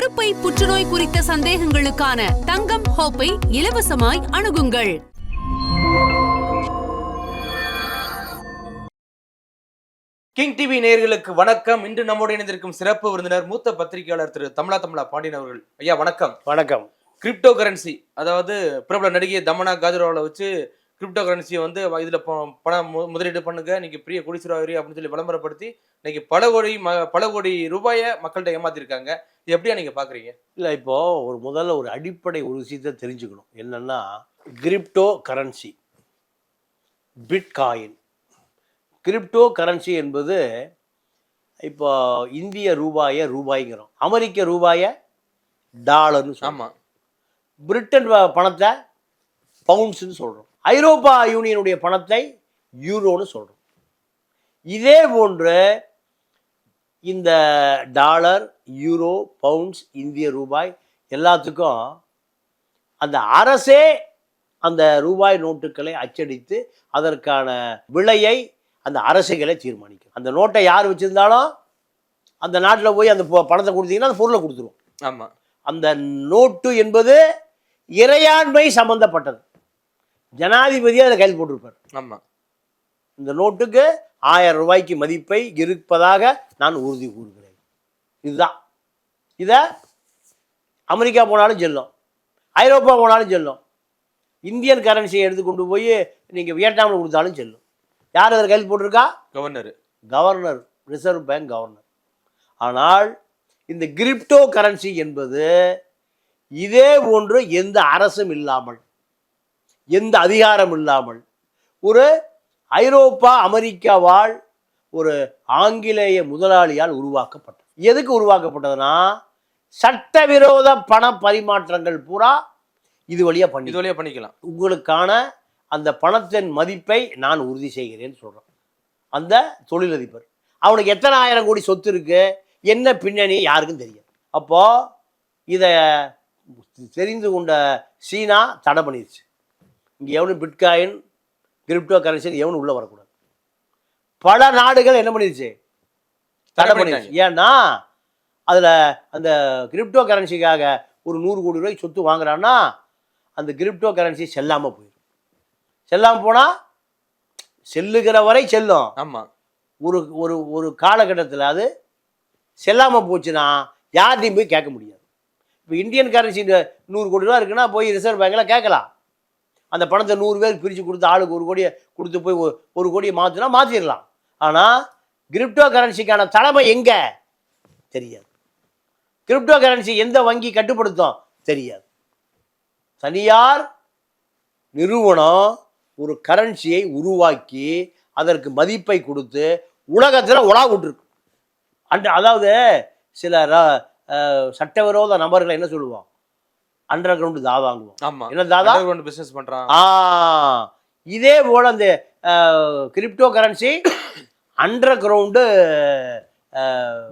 கருப்பை புற்றுநோய் குறித்த சந்தேகங்களுக்கான தங்கம் ஹோப்பை இலவசமாய் அணுகுங்கள். கிங் டிவி நேயர்களுக்கு வணக்கம். இன்று நம்மோடு இணைந்திருக்கும் சிறப்பு விருந்தினர் மூத்த பத்திரிகையாளர் திரு தமிழா தமிழா பாண்டியன் அவர்கள். ஐயா வணக்கம். வணக்கம். கிரிப்டோ கரன்சி அதாவது பிரபல நடிகை தமனா காஜராவில் வச்சு கிரிப்டோ கரன்சியை வந்து இதுல பணம் முதலீடு பண்ணுங்க. நீங்க பெரிய குடிசுராவரி அப்படின்னு சொல்லி விளம்பரப்படுத்தி இன்னைக்கு பல கோடி ம- பல கோடி ரூபாயை மக்கள்கிட்ட ஏமாத்திருக்காங்க. இது எப்படியா நீங்க பாக்குறீங்க? இல்லை இப்போ ஒரு முதல்ல ஒரு அடிப்படை ஒரு விஷயத்தை தெரிஞ்சுக்கணும். என்னன்னா crypto currency bitcoin crypto currency என்பது இப்போ இந்திய ரூபாயை ரூபாய்ங்கிறோம். அமெரிக்க ரூபாயை டாலர்னு சொல்றோம். ஆமா. பிரிட்டன் பணத்தை பவுண்ட்ஸ்னு சொல்கிறோம் ஐரோப்பா யூனியனுடைய பணத்தை யூரோன்னு சொல்கிறோம் இதே போன்று இந்த டாலர் யூரோ பவுண்ட்ஸ் இந்திய ரூபாய் எல்லாத்துக்கும் அந்த அரசே அந்த ரூபாய் நோட்டுகளை அச்சடித்து அதற்கான விலையை அந்த அரசுகளை தீர்மானிக்கும். அந்த நோட்டை யார் வச்சிருந்தாலும் அந்த நாட்டில் போய் அந்த பணத்தை கொடுத்தீங்கன்னா அந்த பொருளை கொடுத்துரும் ஆமா. அந்த நோட்டு என்பது இறையாண்மை சம்பந்தப்பட்டது. ஜனாதிபதி அதில் கையில் போட்டிருப்பார். ஆமா. இந்த நோட்டுக்கு ஆயிரம் ரூபாய்க்கு மதிப்பை இருப்பதாக நான் உறுதி கூறுகிறேன். இதுதான். இதை அமெரிக்கா போனாலும் செல்லும். ஐரோப்பா போனாலும் செல்லும். இந்தியன் கரன்சியை எடுத்து கொண்டு போய் நீங்கள் வியட்நாமில் கொடுத்தாலும் செல்லும். யார் அதில் கையில் போட்டிருக்கா? Governor. Governor. Reserve bank governor. ஆனால் இந்த கிரிப்டோ கரன்சி என்பது இதே போன்று எந்த அரசும் இல்லாமல் எந்த அதிகாரம் இல்லாமல். ஒரு ஐரோப்பா அமெரிக்காவால் ஒரு ஆங்கிலேய முதலாளியால் உருவாக்கப்பட்டது. எதுக்கு உருவாக்கப்பட்டதுன்னா சட்டவிரோத பண பரிமாற்றங்கள் பூரா இது வழியா பண்ணி இது வழியா பண்ணிக்கலாம். உங்களுக்கான அந்த பணத்தின் மதிப்பை நான் உறுதி செய்கிறேன்னு சொல்கிறேன் அந்த தொழிலதிபர். அவனுக்கு எத்தனை ஆயிரம் கோடி சொத்து இருக்கு? என்ன பின்னணி யாருக்கும் தெரியாது. அப்போ இதை தெரிந்து கொண்ட சீனா தடை பண்ணிருச்சு. இங்கே எவனும் பிட்காயின் கிரிப்டோ கரன்சி எவனும் உள்ளே வரக்கூடாது. பல நாடுகள் என்ன பண்ணிருச்சு? தடை பண்ணிருச்சு. ஏன்னா அதில் அந்த கிரிப்டோ கரன்சிக்காக ஒரு நூறு கோடி ரூபாய்க்கு சொத்து வாங்குறான்னா அந்த கிரிப்டோ கரன்சி செல்லாமல் போயிடும் செல்லாமல் போனால் செல்லுகிற வரை செல்லும். ஆமா. ஒரு ஒரு ஒரு காலகட்டத்தில் அது செல்லாமல் போச்சுன்னா யார்ட்டையும் போய் கேட்க முடியாது. இப்போ இந்தியன் கரன்சி நூறு கோடி ரூபா இருக்குன்னா போய் ரிசர்வ் பேங்க்கில் கேட்கலாம். அந்த பணத்தை நூறு பேருக்கு பிரித்து கொடுத்து ஆளுக்கு ஒரு கோடியை கொடுத்து போய் ஒரு- கோடியை மாற்றினா மாற்றிடலாம் ஆனால் கிரிப்டோ கரன்சிக்கான தலைமை எங்கே? தெரியாது. கிரிப்டோ கரன்சி எந்த வங்கி கட்டுப்படுத்தும்? தெரியாது. தனியார் நிறுவனம் ஒரு கரன்சியை உருவாக்கி அதற்கு மதிப்பை கொடுத்து உலகத்தில் உலா விட்டுருக்கு அண்ட் அதாவது சில ர- சட்டவிரோத நபர்களை என்ன சொல்லுவோம் அண்டர் கிரவுண்டு தாவாங்குவோம் ஆமா. என்ன தாதா? பிசினஸ் பண்றான். ஆ. இதே போல் அந்த crypto currency under ground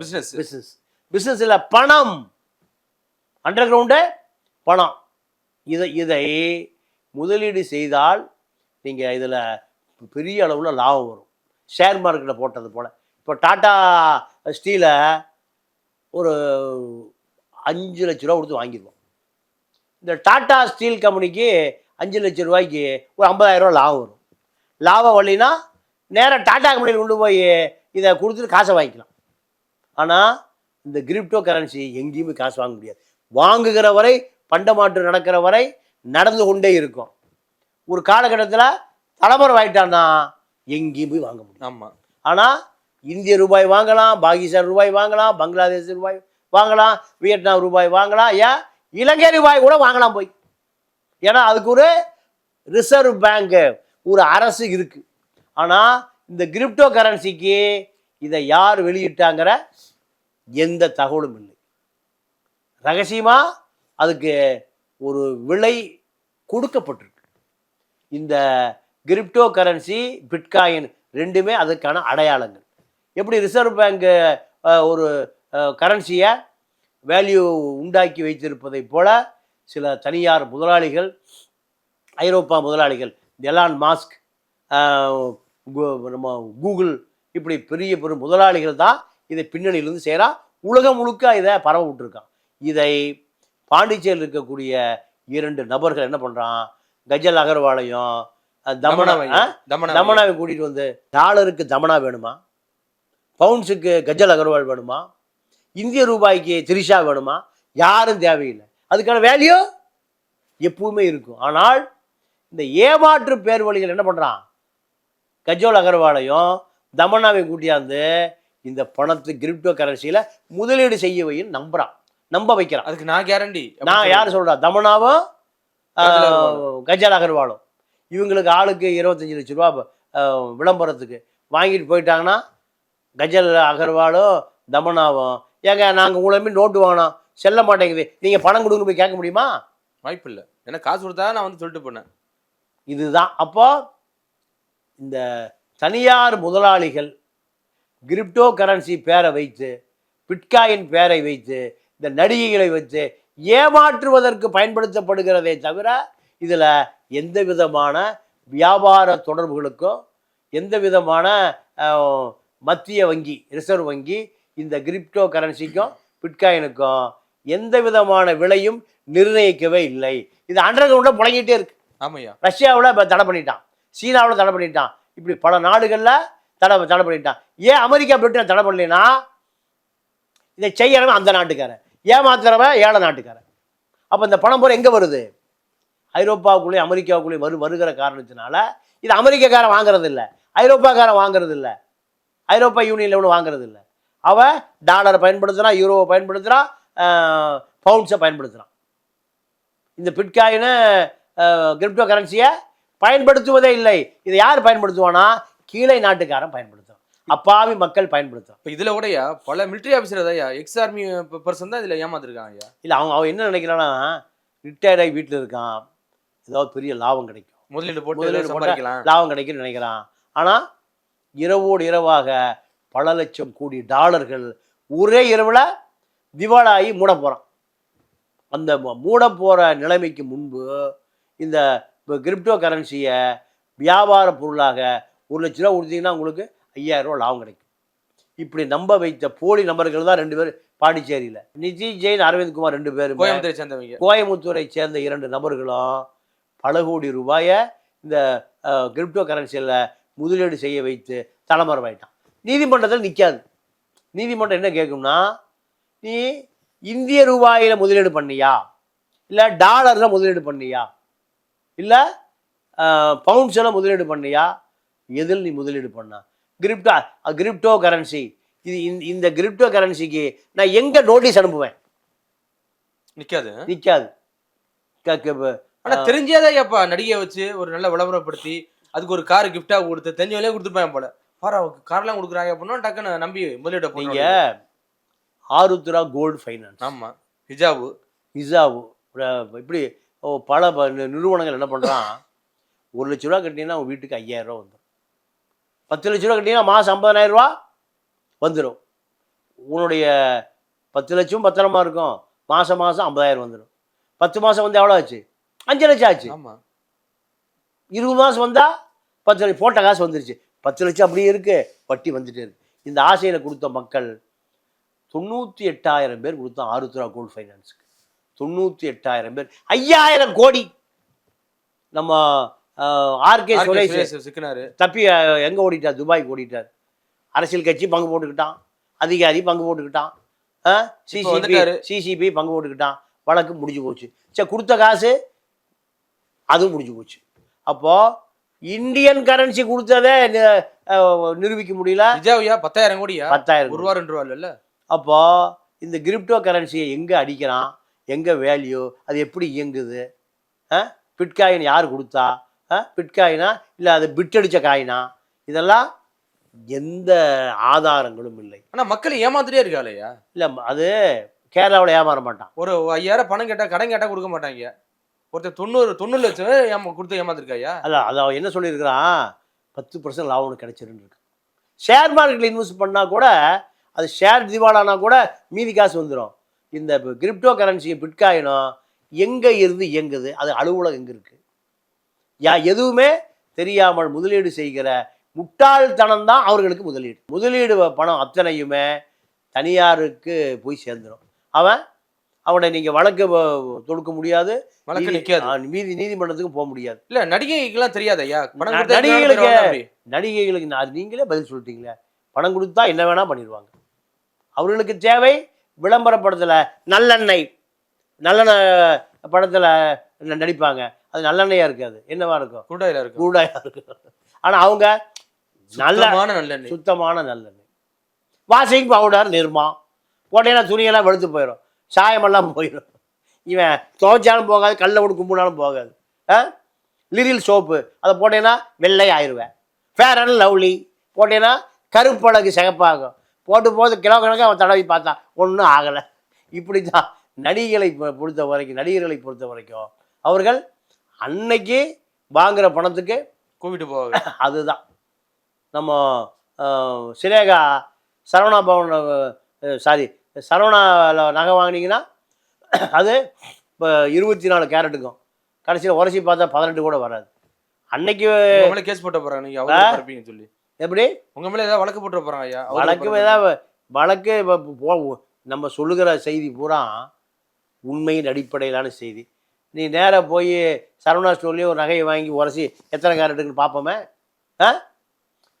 business business பிஸ்னஸில் பணம். அண்டர் கிரவுண்டு பணம். இதை இதை முதலீடு செய்தால் நீங்கள் இதில் பெரிய அளவில் லாபம் வரும். ஷேர் மார்க்கெட்டில் போட்டது போல். இப்போ டாட்டா ஸ்டீலை ஒரு அஞ்சு லட்ச ரூபா கொடுத்து வாங்கிடுவோம் இந்த டாடா ஸ்டீல் கம்பெனிக்கு அஞ்சு லட்ச ரூபாய்க்கு ஒரு 50000 ரூபா லாபம் வரும். லாபம் வரலைன்னா நேராக டாடா கம்பெனியில் கொண்டு போய் இதை கொடுத்துட்டு காசை வாங்கிக்கலாம். ஆனால் இந்த கிரிப்டோ கரன்சி எங்கேயுமே காசு வாங்க முடியாது. வாங்குகிற வரை பண்டமாற்று நடக்கிற வரை நடந்து கொண்டே இருக்கும். ஒரு காலகட்டத்தில் தலைமுறை ஆயிட்டான்னா எங்கேயும் போய் வாங்க முடியும் ஆமா. ஆனால் இந்திய ரூபாய் வாங்கலாம் பாகிஸ்தான் ரூபாய் வாங்கலாம் பங்களாதேஷ் ரூபாய் வாங்கலாம் வியட்நாம் ரூபாய் வாங்கலாம். ஏன்? இலங்கை ரூபாய் கூட வாங்கலாம் போய். ஏன்னா அதுக்கு ஒரு ரிசர்வ் பேங்கு ஒரு அரசு இருக்கு. ஆனால் இந்த கிரிப்டோ கரன்சிக்கு இதை யார் வெளியிட்டாங்கிற எந்த தகவலும் இல்லை. ரகசியமாக அதுக்கு ஒரு விலை கொடுக்கப்பட்டிருக்கு. இந்த கிரிப்டோ கரன்சி பிட்காயின் ரெண்டுமே அதுக்கான அடையாளங்கள். எப்படி ரிசர்வ் பேங்க் ஒரு கரன்சியை வேல்யூ உண்டாக்கி வைத்திருப்பதை போல சில தனியார் முதலாளிகள் ஐரோப்பா முதலாளிகள் எலான் மாஸ்க் நம்ம கூகுள் இப்படி பெரிய பெரும் முதலாளிகள் தான் இதை பின்னணியிலிருந்து செய்கிறா உலகம் முழுக்க இதை பரவ விட்டுருக்கான் இதை பாண்டிச்சேரியில் இருக்கக்கூடிய இரண்டு நபர்கள் என்ன பண்றான்? கஜல் அகர்வாலையும் தமனாவை. தமனாவை கூட்டிட்டு வந்து டாலருக்கு தமனா வேணுமா? பவுன்ஸுக்கு கஜல் அகர்வால் வேணுமா? இந்திய ரூபாய்க்கு திரிஷா வேணுமா? யாரும் தேவையில்லை. அதுக்கான வேல்யூ எப்பவுமே இருக்கும். ஆனால் இந்த ஏமாற்று பேர் வழிகள் என்ன பண்றான்? கஜோல் அகர்வாலையும் தமனாவை கூட்டியாந்து இந்த பணத்து கிரிப்டோ கரன்சியில முதலீடு செய்ய வைன்னு நம்புறான். நம்ப வைக்கிறான். அதுக்கு நான் கேரண்டி நான் யார் சொல்றா? தமனாவும் கஜல் அகர்வாலும். இவங்களுக்கு ஆளுக்கு இருபத்தஞ்சு லட்ச ரூபா விளம்பரத்துக்கு. வாங்கிட்டு போயிட்டாங்கன்னா கஜல் அகர்வாலும் தமனாவும் ஏங்க நாங்கள் உங்களை மீன் நோட்டு வாங்கினோம். செல்ல மாட்டேங்குது. நீங்கள் பணம் கொடுங்க போய் கேட்க முடியுமா? வாய்ப்பு இல்ல ஏன்னா காசு கொடுத்தா நான் வந்து சொல்லிட்டு போனேன். இதுதான். அப்போ இந்த தனியார் முதலாளிகள் கிரிப்டோ கரன்சி பேரை வைத்து பிட்காயின் பேரை வைத்து இந்த நடிகைகளை வைத்து ஏமாற்றுவதற்கு பயன்படுத்தப்படுகிறதே தவிர இதில் எந்த விதமான வியாபார தொடர்புகளுக்கும் எந்த விதமான மத்திய வங்கி ரிசர்வ் வங்கி இந்த கிரிப்டோ கரன்சிக்கும் பிட்காயினுக்கும் எந்த விதமான விலையும் நிர்ணயிக்கவே இல்லை. இது அண்டர் கிரவுண்டில் புழங்கிட்டே இருக்கு. ஆமையா ரஷ்யாவில் இப்போ தடை பண்ணிட்டான். சீனாவில் தடை பண்ணிட்டான். இப்படி பல நாடுகளில் தடை தடை பண்ணிட்டான். ஏன் அமெரிக்கா பிரிட்டன் தடை பண்ணலைன்னா இதை செய்யறவன் அந்த நாட்டுக்காரன். ஏமாத்துறவன் ஏழை நாட்டுக்காரன். அப்போ இந்த பணம் பூரா எங்கே வருது? ஐரோப்பாவுக்குள்ளேயும் அமெரிக்காவுக்குள்ளேயும் வரு வருகிற காரணத்தினால இது அமெரிக்காக்காரன் வாங்குறது இல்லை ஐரோப்பாக்காரன் வாங்குறது இல்லை ஐரோப்பா யூனியனில் ஒன்று வாங்குறது இல்லை அவன் டாலரை பயன்படுத்துகிறான் யூரோவை பயன்படுத்துகிறான் பவுண்ட்ஸை பயன்படுத்துகிறான் இந்த பிட்காயினை கிரிப்டோ கரன்சியை பயன்படுத்துவதே இல்லை. இதை யார் பயன்படுத்துவானா கீழே நாட்டுக்காரன் பயன்படுத்துவான். அப்பாவி மக்கள் பயன்படுத்துவான். இப்ப இதுல கூடயா பல மிலிட்டரி ஆபீசர் ஐயா எக்ஸ் ஆர்மி பர்சன் தான் இதுல ஏமாத்திருக்காங்க ஐயா. இல்லை அவன் அவன் என்ன நினைக்கிறான்னா ரிட்டையர்ட் ஆகி வீட்டில் இருக்கான். ஏதாவது பெரிய லாபம் கிடைக்கும். முதலீடு போட்டு முதலீடு போட்டா லாபம் கிடைக்கும்னு நினைக்கிறான். ஆனால் இரவோடு இரவாக பல லட்சம் கோடி டாலர்கள் ஒரே இரவில் திவாலாகி மூட போகிறான் அந்த மூட போகிற நிலைமைக்கு முன்பு இந்த கிரிப்டோ கரன்சியை வியாபார பொருளாக ஒரு லட்ச ரூபா கொடுத்தீங்கன்னா உங்களுக்கு ஐயாயிரம் ரூபா லாபம் கிடைக்கும். இப்படி நம்ப வைத்த போலி நபர்கள் தான் ரெண்டு பேர் பாண்டிச்சேரியில். நிதி ஜெயின் அரவிந்த் குமார் ரெண்டு பேரும் கோயம்புத்தூரை சேர்ந்தவங்க. கோயம்புத்தூரை சேர்ந்த இரண்டு நபர்களும் பல கோடி ரூபாயை இந்த கிரிப்டோ கரன்சியில் முதலீடு செய்ய வைத்து தலைமறைவாயிட்டான் நீதிமன்றத்தில் நிற்காது நீதிமன்றம் என்ன கேட்கும்னா நீ இந்திய ரூபாயில் முதலீடு பண்ணியா? இல்லை டாலரில் முதலீடு பண்ணியா? இல்லை பவுண்ட்ஸில் முதலீடு பண்ணியா? எதில் நீ முதலீடு பண்ணா? Crypto crypto currency. இது இந்த- கிரிப்டோ கரன்சிக்கு நான் எங்கே நோட்டீஸ் அனுப்புவேன்? நிற்காது க- க- ஆனா தெரிஞ்சாதே ஐயாப்பா நடிகையை வச்சு ஒரு நல்ல விளம்பரப்படுத்தி அதுக்கு ஒரு கார் கிஃப்டா கொடுத்து தெரிஞ்சவங்களே கொடுத்துருப்பாங்க போல. பாரு அவருக்கு கார்லாம் கொடுக்குறாங்க அப்படின்னா டக்குன்னு நம்பி முதலீடு நீங்க ஆருத்ரா கோல்டு ஃபைனான்ஸ். ஆமா. ஹிஜாபு. இசாவு இப்படி பல நிறுவனங்கள் என்ன பண்ணுறான் ஒரு லட்ச ரூபா கட்டினீங்கன்னா உங்கள் வீட்டுக்கு ஐயாயிரம் ரூபா வந்துடும் பத்து லட்ச ரூபா கட்டினீங்கன்னா மாதம் ஐம்பதாயிரம் ரூபா வந்துடும் உன்னுடைய பத்து லட்சம் பத்திரமா இருக்கும். மாதம் மாதம் ஐம்பதாயிரம் வந்துடும் பத்து மாதம் வந்து எவ்வளோ ஆச்சு? அஞ்சு லட்சம் ஆச்சு. ஆமா. இருபது மாதம் வந்தால் பத்து லட்சம் போட்ட காசு வந்துருச்சு. பத்து லட்சம் அப்படியே இருக்கு. வட்டி வந்துட்டே இருக்கு. இந்த ஆசையில் கொடுத்த மக்கள் தொண்ணூற்றி எட்டாயிரம் பேர் கொடுத்தோம் ஆருத்ரா கோல்டு ஃபைனான்ஸுக்கு. தொண்ணூற்றி எட்டாயிரம் பேர். ஐயாயிரம் கோடி நம்ம ஆர்கே சுரேஷ் சிக்கினாரு. தப்பி எங்க ஓடிட்டார்? துபாய்க்கு ஓடிட்டார். அரசியல் கட்சி பங்கு போட்டுக்கிட்டான். அதிகாரி பங்கு போட்டுக்கிட்டான். சிசிபி. சிசிபி பங்கு போட்டுக்கிட்டான். வழக்கு முடிஞ்சு போச்சு. சரி கொடுத்த காசு அதுவும் முடிஞ்சு போச்சு. அப்போ இந்தியன் கரன்சி கொடுத்ததே நிரூபிக்க முடியல. ஹிஜாபியா பத்தாயிரம் கோடியா? பத்தாயிரம் ஒரு ரூபா ரெண்டு ரூபா இல்ல அப்போ இந்த கிரிப்டோ கரன்சியை எங்கே அடிக்கிறான்? எங்கே வேல்யூ அது எப்படி இயங்குது? பிட்காயின் யார் கொடுத்தா? பிட்காயினா இல்லை அது பிட்டடிச்ச காயினா இதெல்லாம் எந்த ஆதாரங்களும் இல்லை. ஆனா மக்கள் ஏமாத்திட்டே இருக்காளையா இல்லை அது கேரளாவில் ஏமாற மாட்டான். ஒரு ஐயாயிரம் பணம் கேட்டா கடன் கேட்டா கொடுக்க மாட்டாங்க ஒருத்தர் தொண்ணூறு தொண்ணூறு லட்சம் ஏமா கொடுத்து ஏமாந்துருக்காயா அதான் அது அவன் என்ன சொல்லியிருக்கிறான்? பத்து பர்சன்ட் லாபம் கிடைச்சிருந்துருக்கு ஷேர் மார்க்கெட்டில் இன்வெஸ்ட் பண்ணால் கூட அது ஷேர் திவாலானா கூட மீதி காசு வந்துடும் இந்த கிரிப்டோ கரன்சி பிட்காயினோ எங்கே இருந்து இயங்குது? அது அலுவலகம் எங்கே இருக்குது யா எதுவுமே தெரியாமல் முதலீடு செய்கிற முட்டாள்தனம் தான் அவர்களுக்கு முதலீடு. முதலீடு பணம் அத்தனையுமே தனியாருக்கு போய் சேர்ந்துடும் அவன் அவனை நீங்க வழக்கு தொடுக்க முடியாது. வழக்கு ஆ, நீதி நீதிமன்றத்துக்கு போக முடியாது. இல்ல நடிகைக்கெல்லாம் தெரியாது ஐயா. நடிகைகளுக்கு-? நடிகைகளுக்கு அது நீங்களே பதில் சொல்லிட்டீங்களே. பணம் கொடுத்தா என்ன வேணா பண்ணிடுவாங்க. அவர்களுக்கு தேவை விளம்பரப்படத்துல நல்லெண்ணெய். நல்லெண்ணெய் படத்துல நடிப்பாங்க. அது நல்லெண்ணெயா இருக்காது. என்னவா இருக்கும்? குருடாயில இருக்கு கூடாயா இருக்கும். ஆனா அவங்க நல்ல சுத்தமான நல்லெண்ணெய். சுத்தமான நல்லெண்ணெய். Washing powder Nirma. போட்டேன்னா துணியெல்லாம் வெளுத்து போயிடும் சாயமெல்லாம் போயிடும். இவன் துவைச்சாலும் போகாது கல்லை விட்டு கும்பினாலும் போகாது. ஆ? லிரில் சோப்பு. அதை போட்டேன்னா வெள்ளை ஆயிடுவேன் ஃபேர் அண்ட் லவ்லி போட்டேன்னா கருப்பழகு சிகப்பாகும். போட்டு போது கிலோ கணக்காக அவன் தடவி பார்த்தான் ஒன்றும் ஆகலை. இப்படி தான் நடிகைகளை பொ- பொறுத்த வரைக்கும் நடிகர்களை பொறுத்த வரைக்கும் அவர்கள் அன்னைக்கு வாங்குற பணத்துக்கு கூவிட்டு போவாங்க. அதுதான். நம்ம சிரேகா சரவணா பவன் சாரி சரவணாவில் நகை வாங்கினீங்கன்னா அது இப்போ இருபத்தி நாலு கேரட்டுக்கும். கடைசியில் உரசி பார்த்தா பதினெட்டு கூட வராது. அன்னைக்கு உங்க மேல கேஸ் போட்ட போறாங்க. நீங்க பரப்பீங்கன்னு சொல்லி. எப்படி? உங்க மேல ஏதாவது வழக்கு போட்டு போறாங்க ஐயா? வழக்கு. ஏதாவது வழக்கு இப்ப நம்ம சொல்லுகிற செய்தி பூரா உண்மையின் அடிப்படையிலான செய்தி. நீ நேராக போய் சரவணா ஸ்டோர்லேயே ஒரு நகையை வாங்கி உரசி எத்தனை கேரட்டுக்குன்னு பார்ப்போமே ஆ?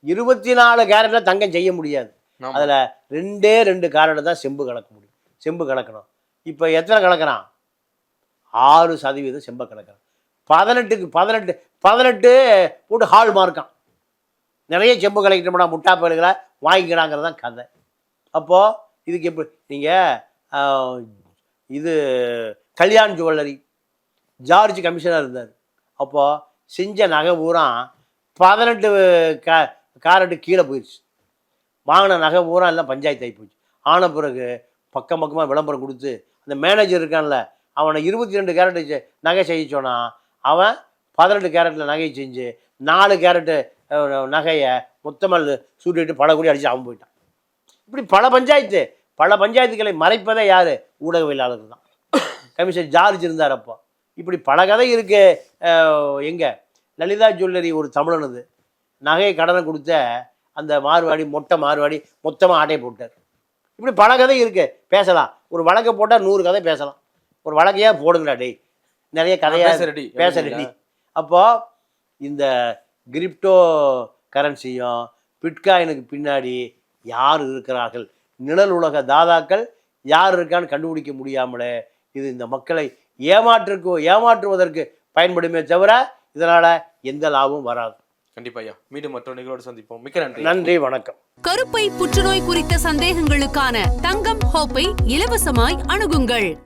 இருபத்தி நாலு கேரட்டில் தங்கம் செய்ய முடியாது. அதில் ரெண்டே ரெண்டு காரணம் தான் செம்பு கலக்க முடியும். செம்பு கலக்கணும். இப்போ எத்தனை கலக்கிறான்? ஆறு சதவீதம் செம்பை கலக்கிறான். பதினெட்டுக்கு பதினெட்டு பதினெட்டு போட்டு ஹால் மார்க்கான் நிறைய செம்பு கலக்கிட்டோம்னா முட்டா பயல்களை வாங்கிக்கிறாங்கிறது தான் கதை. அப்போது இதுக்கு எப்படி நீங்கள் இது கல்யாண் ஜுவல்லரி ஜார்ஜ் கமிஷனர் இருந்தார். அப்போது செஞ்ச நகை பூரா பதினெட்டு கா காரட்டு கீழே போயிடுச்சு வாங்கின நகை பூரா எல்லாம் பஞ்சாயத்து ஆகி போச்சு. ஆன பிறகு பக்கம் பக்கமாக விளம்பரம் கொடுத்து அந்த மேனேஜர் இருக்கான்ல அவனை இருபத்தி ரெண்டு கேரட்டு நகை செய்ய சொன்னால் அவன் பதினெட்டு கேரட்டில் நகை செஞ்சு நாலு கேரட்டு நகையை மொத்தமாக சூட்டிட்டு பல கூடி அடித்து அவன் போயிட்டான். இப்படி பல பஞ்சாயத்து பல பஞ்சாயத்துக்களை மறைப்பதே யார்? ஊடகவியலாளர் தான். கமிஷனர் ஜார்ஜ் இருந்தார் அப்போ. இப்படி பல கதை இருக்குது எங்கே? லலிதா ஜுவல்லரி ஒரு தமிழனது. நகையை கடனை கொடுத்த அந்த மார்வாடி மொட்டை மார்வாடி மொத்தமாக ஆட்டையை போட்டார். இப்படி பல கதை இருக்கு. பேசலாம். ஒரு வழக்கை போட்டால் நூறு கதை பேசலாம். ஒரு வழக்கையா போடுங்கடா டேய். நிறைய கதையா பேச ready. பேச ரெடி. அப்போ இந்த கிரிப்டோ கரன்சியும் பிட்காயினுக்கு பின்னாடி யார் இருக்கிறார்கள்? நிழல் உலக தாதாக்கள் யார் இருக்கான்னு கண்டுபிடிக்க முடியாமலே இது இந்த மக்களை ஏமாற்றுக்கு ஏமாற்றுவதற்கு பயன்படுமே தவிர இதனால எந்த லாபமும் வராது. கண்டிப்பா ஐயா. மீண்டும் மற்றொரு நிகழ்வோடு சந்திப்போம். மிக்க நன்றி. நன்றி வணக்கம். கருப்பை புற்றுநோய் குறித்த சந்தேகங்களுக்கான தங்கம் ஹோப்பை இலவசமாய் அணுகுங்கள்.